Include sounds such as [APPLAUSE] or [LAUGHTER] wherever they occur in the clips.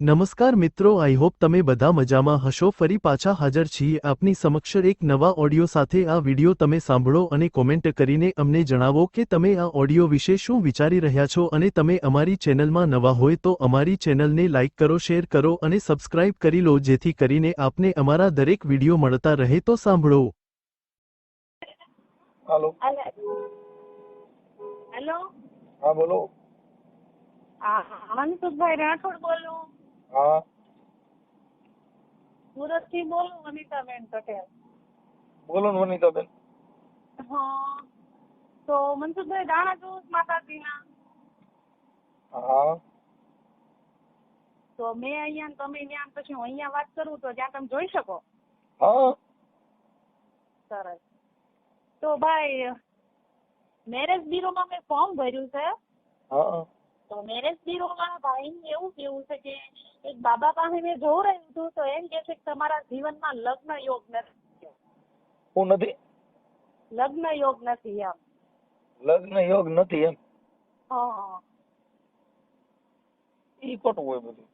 નમસ્કાર મિત્રો I hope તમે બધા મજામાં હશો. ફરી પાછા હાજર છીએ આપની સમક્ષ એક નવા ઓડિયો સાથે. આ વિડિયો તમે સાંભળો અને કોમેન્ટ કરીને અમને જણાવો કે તમે આ ઓડિયો વિશે શું વિચારી રહ્યા છો અને તમે અમારી ચેનલમાં નવા હોય તો અમારી ચેનલને લાઇક કરો શેર કરો અને સબસ્ક્રાઇબ કરી લો જેથી કરીને આપને અમારા દરેક વિડિયો મળતા રહે તો સાંભળો. હાલો. હેલો. હા બોલો. હા મનસુખભાઈ રાઠોડ બોલું. હા સુરતથી બોલું વનિતાબેન પટેલ બોલો ને વનિતાબેન હા તો મનસુખભાઈ દાણા જૂસ માતાજીના હા તો મેં અહીંયા ને તમે ત્યાં પછી હું અહીંયા વાત કરું તો ત્યાં તમે જોઈ શકો? હા સરસ. તો ભાઈ મેરેજ બ્યુરોમાં મેં ફોર્મ ભર્યું છે. હા તો મેરેજ બ્યુરોમાં ભાઈ એવું કેવું છે કે એક બાબા પાસે મેં જોઉં રહ્યું હતું તો એમ કે છે કે તમારા જીવનમાં લગ્ન યોગ નથી હું નથી. લગ્ન યોગ નથી એમ. લગ્ન યોગ નથી એમ. હા ઈ ખોટું હોય બધું.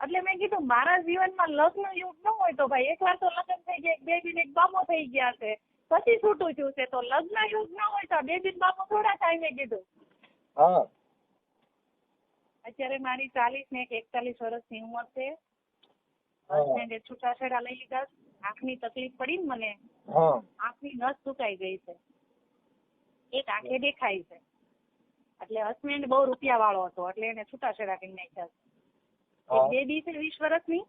એટલે મેં કીધું મારા જીવનમાં લગ્ન યોગ ન હોય તો ભાઈ એકવાર તો લગ્ન થઈ ગયા એક બેબી ને એક બામો થઈ ગયા છે. પછી છૂટું થયું છે તો લગ્ન યોગ ન હોય તો બેબી ને બામો થોડા ટાઈમે કીધું. હા. અત્યારે મારી ચાલીસ ને એક એકતાલીસ વર્ષની ઉંમર છે. હસબન્ડે છૂટાછેડા લઈ લીધા. આંખની તકલીફ પડી ને મને આંખની નસ સુકાઈ ગઈ છે. એક આંખે દેખાય છે. એટલે હસબન્ડ બહુ રૂપિયા વાળો હતો એટલે એને છૂટાછેડા કરી નાખ્યા છે. બેબી છે વીસ વર્ષની.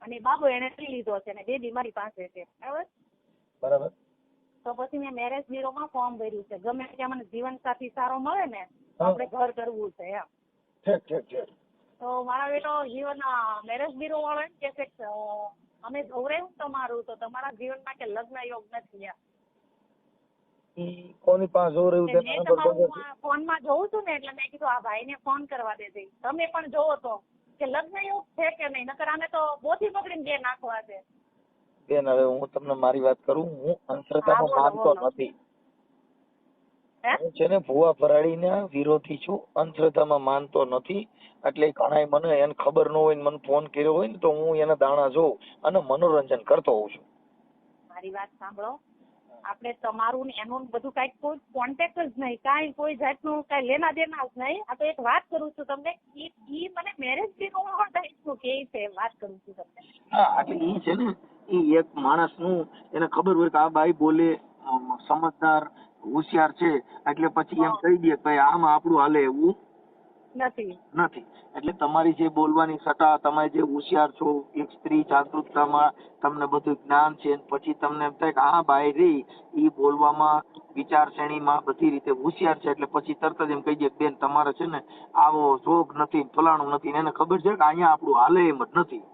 અને બાબો એને લઈ લીધો છે અને બેબી મારી પાસે છે. બરાબર? બરાબર. તો પછી મેં મેરેજ બ્યુરોમાં ફોર્મ ભર્યું છે. ગમે ત્યાં મને જીવન સાથી સારો મળે ને આપણે ઘર કરવું છે એમ. ઠીક ઠીક ઠીક તો મારા બેટો જીવન મેરેજ બ્યુરો વાળો એમ કે છે કે, અમે ગૌરવ તમારું તો તમારા જીવનમાં કે લગ્ન યોગ નથી યાર કોની પાસે જોર રહ્યું તેને મેં ખબર ફોનમાં જોઉં છું ને એટલે મેં કીધું આ ભાઈને ફોન કરવા દેજે. તમે પણ જોવો તો કે લગ્ન યોગ છે કે નહીં? નકર આને તો બોથી પકડીને બે નાખવા છે. બેન હવે હું તમને મારી વાત કરું. હું હા, માનતો નથી. હે? હું છે ને ભુવા ફરાડીના વિરોધી છું. અંધશ્રદ્ધામાં માનતો નથી. એટલે ઘણાય મને એને ખબર ન હોય ને મને ફોન કર્યો હોય ને તો હું એના દાણા જોઉં અને મનોરંજન કરતો હોઉં છું. મારી વાત સાંભળો. આપણે તમારું ને એનું બધું કાંઈ કોઈ કોન્ટેક્ટ જ નહીં. કાંઈ કોઈ જાતનું કાંઈ લેના દેના જ નહીં. આ તો એક વાત કરું છું તમને. ઈ ઈ મને મેરેજ બ્યુરો વાળો ટાઈપનું કે છે? વાત કરું છું તમને. હા એટલે ઈ છે ને ઈ એક માણસનું એને ખબર હોય કે આ બાઈ બોલે સમજદાર હોશિયાર છે એટલે પછી એમ કહી દે કે આમાં આપણું હાલે એવું નથી. નથી. એટલે તમારી જે બોલવાની સટા તમે જે હોશિયાર છો એક સ્ત્રી જાગૃતતામાં તમને બધું જ્ઞાન છે પછી તમને એમ થાય કે આ ભાઈ રહી એ બોલવામાં વિચારશ્રેણીમાં બધી રીતે હોશિયાર છે એટલે પછી તરત જ એમ કહી દે બેન તમારે છે ને આવો જોગ નથી ફલાણું નથી એને ખબર છે કે અહીંયા આપણું હાલે એમ જ નથી.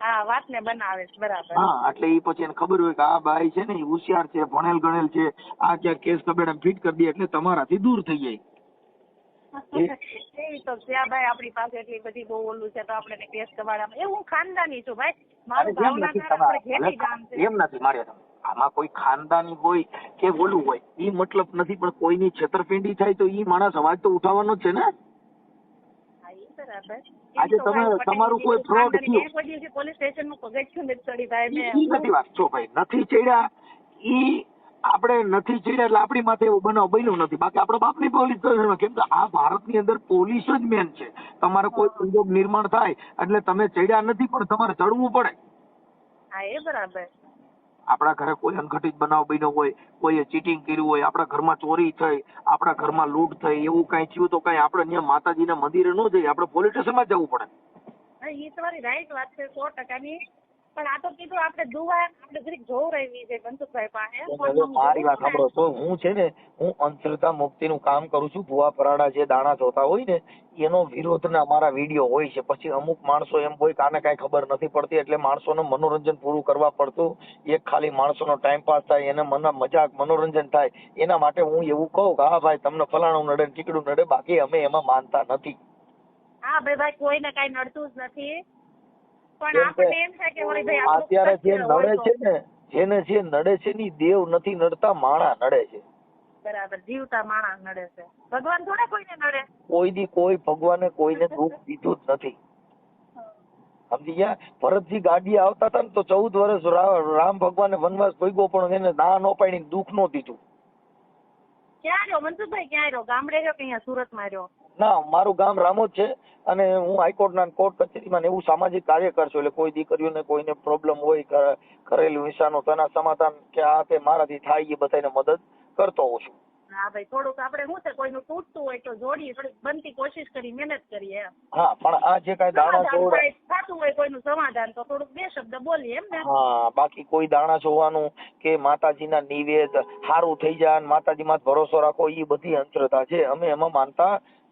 હા વાતને બનાવે છે બરાબર. હા એટલે એ પછી એને ખબર હોય કે આ ભાઈ છે ને એ હોશિયાર છે ભણેલ ગણેલ છે આ ક્યાંક કેસ કબેડા ફિટ કરી દે એટલે તમારાથી દૂર થઈ જાય. એવી તો છે ભાઈ આપણી પાસે એટલી બધી બહુ ઓલું છે તો આપણે કેસ કબાડામાં એ હું ખાનદાની છું ભાઈ. મારું એમ નથી મારે આમાં કોઈ ખાનદાની હોય કે ઓલું હોય એ મતલબ નથી પણ કોઈની છેતરપિંડી થાય તો ઈ માણસ અવાજ તો ઉઠાવવાનો જ છે ને. બરાબર. આજે તમે- તમારું કોઈ પટેલ થયું. મેં કોઈ દિવસે પગથિયું નથી ચડી ભાઈ મેં નથી વાત. જો ભાઈ નથી ચડ્યા ઈ આપણે નથી ચડ્યા એટલે આપણી માથે એવો બનાવ બન્યો નથી. બાકી આપણા બાપની પોલીસ સ્ટેશનમાં કેમ કે આ ભારતની અંદર પોલીસ જ મેન છે. તમારે કોઈ સંજોગ નિર્માણ થાય એટલે તમે ચડ્યા નથી પણ તમારે ચડવું પડે. હા એ બરાબર. આપણા ઘરે કોઈ અનઘટિત બનાવ બન્યો હોય, કોઈએ ચીટિંગ કર્યું હોય, આપણા ઘરમાં ચોરી થઈ, આપણા ઘરમાં લૂંટ થઈ, એવું કઈ થયું તો કઈ આપણે ત્યાં માતાજીના મંદિરે ન જઈએ, આપણે પોલીસ સ્ટેશનમાં જવું પડે. એ તમારી રાઈટ વાત છે, સો ટકાની. પણ આ તો કીધું આપણે દુવા આપણે જરીક જોવું રહેવી છે મનસુખભાઈ પાસે. મારી વાત સાંભળો. તો હું છે ને હું અંધશ્રદ્ધા મુક્તિનું કામ કરું છું. ભુવા પરાડા જે દાણા જોતા હોય ને એનો વિરોધના અમારા વીડિયો હોય છે. પછી અમુક માણસો એમ હોય કાને કાંઈ ખબર નથી પડતી એટલે માણસોને મનોરંજન પૂરું કરવા પડતું. એક ખાલી માણસોનો ટાઈમ પાસ થાય એને મનના મજાક મનોરંજન થાય. એના માટે હું એવું કહું કે હા ભાઈ તમને ફલાણું નડે ને ટીકડું નડે બાકી અમે એમાં માનતા નથી. હા ભાઈ ભાઈ કોઈને કાંઈ નડતું જ નથી. અત્યારે જે નડે છે ને જેને જે નડે છે ની દેવ નથી નડતા માણા નડે છે. બરાબર જીવતા માણસ નડે છે. ભગવાન થોડા કોઈને નડે? કોઈ દી કોઈ ભગવાને કોઈને દુઃખ દીધું જ નથી. સમજી ગયા? ભરતજી ગાડી આવતા હતા ને તો ચૌદ વર્ષ રામ ભગવાને વનવાસ ભોગવો પણ એને ના નો પાડી દુઃખ નો દીધું. ક્યાં રહ્યો? મનસુખભાઈ ક્યાં રહ્યો? ગામડે રહ્યો કે અહીંયા સુરતમાં રહ્યો? ના મારું ગામ રામોદ છે અને હું હાઈકોર્ટના કોર્ટ કચેરીમાં એવું સામાજિક કાર્યકર છું એટલે કોઈ દીકરીઓને કોઈને પ્રોબ્લેમ હોય ઘરેલું હિંસાનું તેના સમાધાન કે આ તે મારાથી થાય એ બધાને મદદ કરતો હોઉં છું. હા ભાઈ થોડુંક આપણે શું છે કોઈનું તૂટતું હોય તો જોડીએ થોડીક બનતી કોશિશ કરી મહેનત કરીએ હા પણ આ જે કાંઈ દાણા સમાધાન થતું હોય કોઈનું સમાધાન તો થોડુંક બે શબ્દ બોલીએ એમ ને. હા બાકી કોઈ દાણા જોવાનું કે માતાજીના નિવેદ સારું થઈ જાય માતાજી માતાજીમાં ભરોસો રાખો એ બધી અંતરતા છે. અમે એમાં માનતા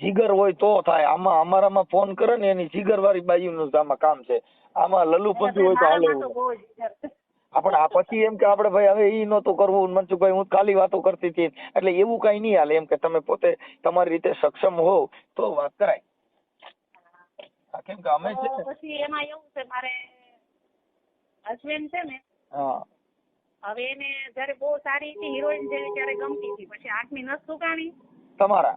જીગર હોય તો થાય. આમાં અમારામાં ફોન કરે ને એની જીગર વાળી બાજુનું નું આમાં કામ છે. આમાં લલ્લુપંથી હોય તો હાલે. આપણે આ પછી એમ કે આપણે ભાઈ હવે ઈ નહોતું કરવું મનસુખભાઈ હું ખાલી વાતો કરતી હતી. એટલે એવું કઈ નહીં હાલે. એમ કે તમે પોતે તમારી રીતે સક્ષમ હોવ તો વાત કરાય. કેમ કે અમે છે પછી એમાં એવું છે મારે હસબન્ડ છે ને હા. હવે એને જયારે બહુ સારી હતી હિરોઈન જેવી ત્યારે ગમતી હતી. પછી આઠમી નસ સુકાણી. તમારા?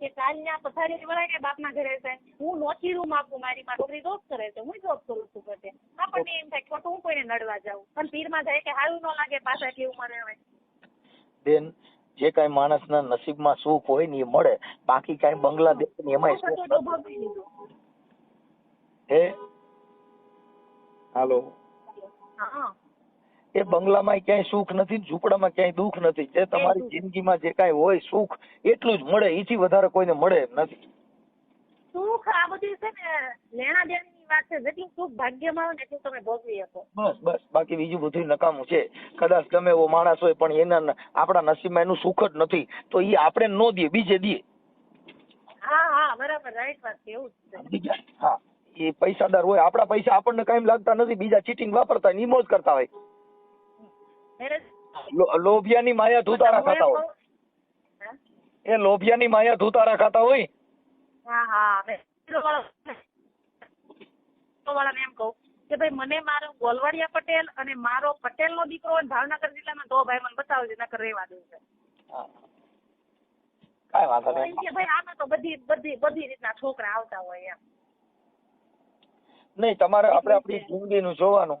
કે કાલ ત્યાં પથારી વળાય ને બાપના ઘરે છે હું નોખી રૂમ આપું મારી માં છોકરી જોબ કરે છે. હું જોબ કરું છું બધે આપણને એમ થાય ખોટું હું કોઈને નડવા જાઉં. પણ પીરમાં જાય કે સારું ન લાગે પાછા એટલી ઉંમરે હોય. બેન જે કાંઈ માણસના નસીબમાં સુખ હોય ને એ મળે. બાકી કઈ બંગલા દેશ ને લીધું હે હાલો. હા. એ બંગલામાં ક્યાંય સુખ નથી ઝૂંપડામાં ક્યાંય દુઃખ નથી. જે તમારી. જિંદગીમાં જે કાંઈ હોય સુખ એટલું જ મળે. એથી વધારે કોઈને મળે એમ નથી. સુખ આ બધી છે ને લેણા દેણાની વાત છે. જેટલું સુખ ભાગ્યમાં આવે ને એટલું તમે ભોગવી શકો. બસ બસ. બાકી બીજું બધું નકામું છે. કદાચ ગમે એવો માણસ હોય પણ એના આપણા આપણા નસીબમાં એનું સુખ જ નથી. તો એ આપણે ન દઈએ બીજે દઈએ. હા હા બરાબર. રાઈટ વાત છે એવું જ હા. એ પૈસાદાર હોય આપણા પૈસા આપણને કાંઈ લાગતા નથી. બીજા ચીટિંગ વાપરતા હોય નિમોજ કરતા હોય. લોભિયાની માયા ધૂતારા ખાતા હોય. એ લોભિયાની માયા ધૂતારા ખાતા હોય? હા હા મેં એમ કહું કે ભાઈ મને મારો ગોલવાડિયા પટેલ અને મારો પટેલ નો દીકરો હોય ને ભાવનગર જિલ્લામાં તો ભાઈ મને બતાવજો નકર રહેવા દેવું છે. હા. વાંધો નહીં. કે ભાઈ આમાં તો બધી બધી બધી રીતના છોકરા આવતા હોય એમ. નહીં તમારે આપણે આપણી જિંદગી જિંદગીનું જોવાનું.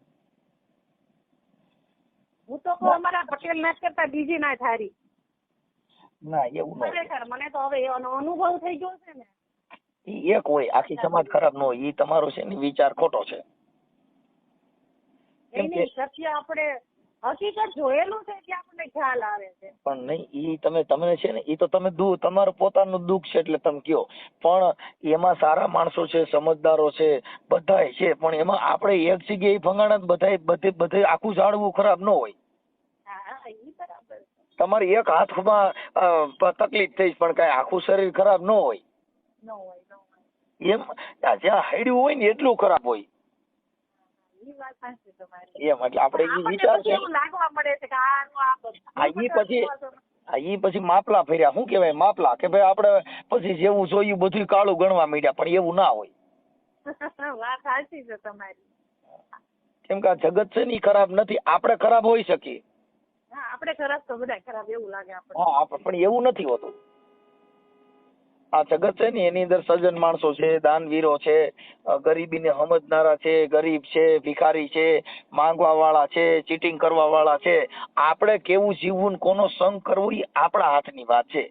હું તો કહું અમારા પટેલ ના કરતા બીજી ના થારી. ના એવું. ખરેખર મને તો હવે એનો અનુભવ થઈ ગયો છે ને. ઈ એક હોય આખી સમાજ ખરાબ ન હોય ઈ તમારો છે ને વિચાર ખોટો છે. સત્ય આપણે હકીકત જોયેલું છે એટલે આપણને ખ્યાલ આવે છે. પણ નહીં ઈ તમે તમને છે ને ઈ તો તમે દુ તમારું પોતાનું દુઃખ છે એટલે તમે કયો. પણ એમાં સારા માણસો છે સમજદારો છે બધાય છે પણ એમાં આપણે એક જગ્યાએ ફંગાણા બધાય બધે બધે આખું ઝાડવું ખરાબ ન હોય. તમારે એક હાથમાં તકલીફ થઈ પણ કાંઈ આખું શરીર ખરાબ ન હોય. એમ જ્યાં હાડ્યું હોય ને એટલું ખરાબ હોય. એમ એટલે આપણે ઈ વિચાર છે. આ ઈ પછી- ઈ પછી માપલા ફેર્યા. શું કહેવાય? માપલા કે ભાઈ આપણે પછી જેવું જોયું બધું કાળું ગણવા માંડ્યા પણ એવું ના હોય. [LAUGHS] વાત સાચી છે તમારી. કેમ કે આ જગત છે ને ઈ ખરાબ નથી. આપણે ખરાબ હોઈ શકીએ. આપણે ખરાબ તો બધા ખરાબ એવું લાગે આપણે હા પણ એવું નથી હોતું. આ જગત છે ને એની અંદર સજ્જન માણસો છે દાનવીરો છે ગરીબી ગરીબીને સમજનારા છે ગરીબ છે ભિખારી છે માંગવા વાળા છે ચીટિંગ કરવા વાળા છે. આપણે કેવું જીવવું કોનો સંગ કરવો એ આપણા હાથની વાત છે.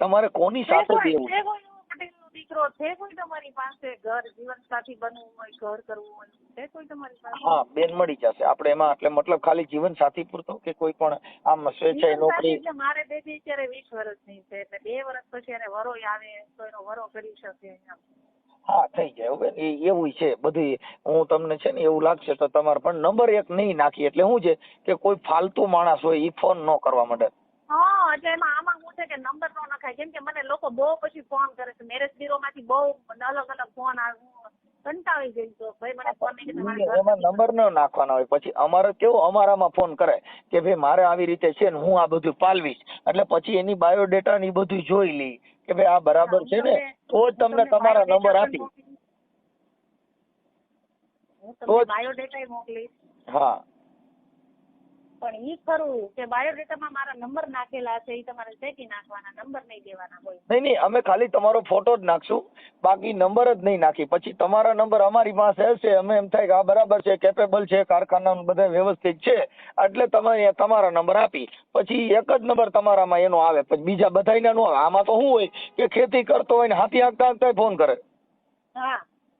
તમારે કોની સાથે દેવું છે કોઈ એવો પટેલનો દીકરો છે કોઈ તમારી પાસે? ઘર જીવનસાથી બનવું હોય ઘર કરવું હોય છે કોઈ તમારી પાસે? હા બેન મળી જશે. આપણે એમાં એટલે મતલબ ખાલી જીવન સાથી પૂરતો કે કોઈ પણ આમ સ્વેચ્છાએ નોકરી? એટલે મારે બેબી અત્યારે 20 વર્ષની છે એટલે બે વર્ષ પછી એને વરો આવે તો એનો વરો કરી શકે હા થઈ જાય. હવે એ એવું છે બધી હું તમને છે ને એવું લાગશે તો તમારે પણ નંબર એક નહીં નાખી. એટલે શું છે કે કોઈ ફાલતુ માણસ હોય એ ફોન ન કરવા માંડે. હા એટલે એમાં આમાં હું છે કે નંબર નખાય. કેમ કે મને લોકો બહુ પછી ફોન કરે છે. મેરેજ બ્યુરો માંથી બહુ અલગ અલગ ફોન આવે કંટાળી ગઈ તો ભાઈ મને ફોન નહીં કે એમાં નંબર ન નાખવાના હોય. પછી અમારે કેવું અમારામાં ફોન કરે કે ભાઈ મારે આવી રીતે છે ને હું આ બધું પાલવીશ. એટલે પછી એની બાયોડેટા ને એ બધું જોઈ લી કે ભાઈ આ બરાબર છે ને? તો જ તમને તમારા નંબર આપી તો બાયોડેટા મોકલીશ. હા. પણ ઈ ખરું કે બાયોડેટામાં મારા નંબર નાખેલા છે ઈ તમારે ચેકી નાખવાના નંબર નહીં દેવાના હોય નહીં નહીં અમે ખાલી તમારો ફોટો જ નાખશું બાકી નંબર જ નહીં નાખી. પછી તમારા નંબર અમારી પાસે હશે અમે એમ થાય કે આ બરાબર છે કેપેબલ છે કારખાના બધા વ્યવસ્થિત છે એટલે તમે તમારા નંબર આપી. પછી એક જ નંબર તમારામાં એનો આવે પછી બીજા બધાયના નો આવે. આમાં તો શું હોય કે ખેતી કરતો હોય ને હાથી હાંકતા હાંકતા ફોન કરે. હા.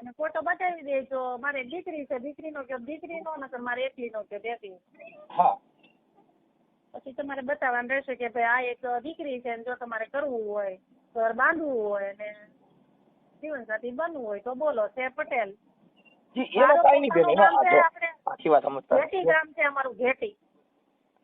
અને ફોટો બતાવી દેજો. મારે દીકરી છે દીકરીનો કે દીકરીનો નકર મારે એકલીનો કે બેટી હા. પછી તમારે બતાવવાનું રહેશે કે ભાઈ આ એક દીકરી છે જો તમારે કરવું હોય ઘર બાંધવું હોય ને જીવનસાથી બનવું હોય તો બોલો છે પટેલ. જી એનો કાઈ નહીં બેન વાત સમજતા ઘેટી ગામ છે અમારું ઘેટી.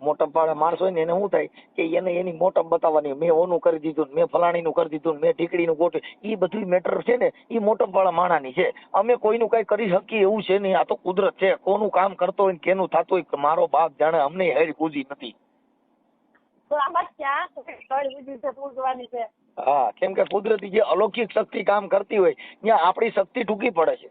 મોટપ વાળા માણસ હોય ને એને શું થાય કે એને એની મોટપ બતાવવાની મેં ઓનું કરી દીધું મેં ફલાણીનું કરી દીધું મેં ઢીકડીનું ગોઠવ્યું. એ બધી મેટર છે ને એ મોટપ વાળા માણાની છે. અમે કોઈનું કઈ કરી શકીએ એવું છે નહીં આ તો કુદરત છે. કોનું કામ કરતો હોય ને કેનું થતું હોય કે મારો બાપ જાણે અમને હેડ કૂદી નથી. હા કેમ કે કુદરતી જે અલૌકિક શક્તિ કામ કરતી હોય ત્યાં આપણી શક્તિ ટૂંકી પડે છે.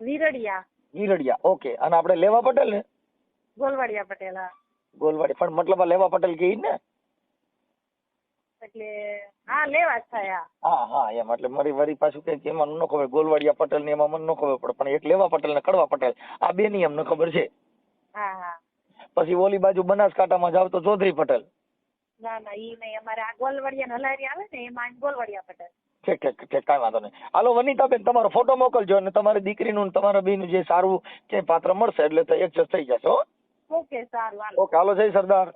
વિરડિયા. વિરડિયા. ઓકે અને આપણે લેવા પટેલ ને? ગોલવાડિયા પટેલ હા. ગોલવાડી પણ મતલબ આ લેવા પટેલ કે ને? એટલે હા લેવા થયા હા. હા એમ. એટલે મારી વરી પાછું કઈ એમાં ન ખબર. ગોલવાડિયા પટેલ ને એમાં મને ન ખબર પડે. પણ એક લેવા પટેલ ને કડવા પટેલ. આ બે ની એમને ખબર છે. હા હા. પછી ઓલી બાજુ બનાસકાંઠામાં જાવ તો ચૌધરી પટેલ. ના ના ઈ નહીં. અમારે આ ગોલવાડિયા નલારી આવે ને એમાં ગોલવાડિયા પટેલ. ઠીક ઠીક ઠીક કાંઈ વાંધો નહીં. હાલો વનિતાબેન તમારો ફોટો મોકલજો અને તમારી દીકરીનું ને તમારા બેનું જે સારું કે પાત્ર મળશે એટલે તો એડજસ્ટ થઈ જશે હો. ઓકે સારું ઓકે હાલો જય સરદાર.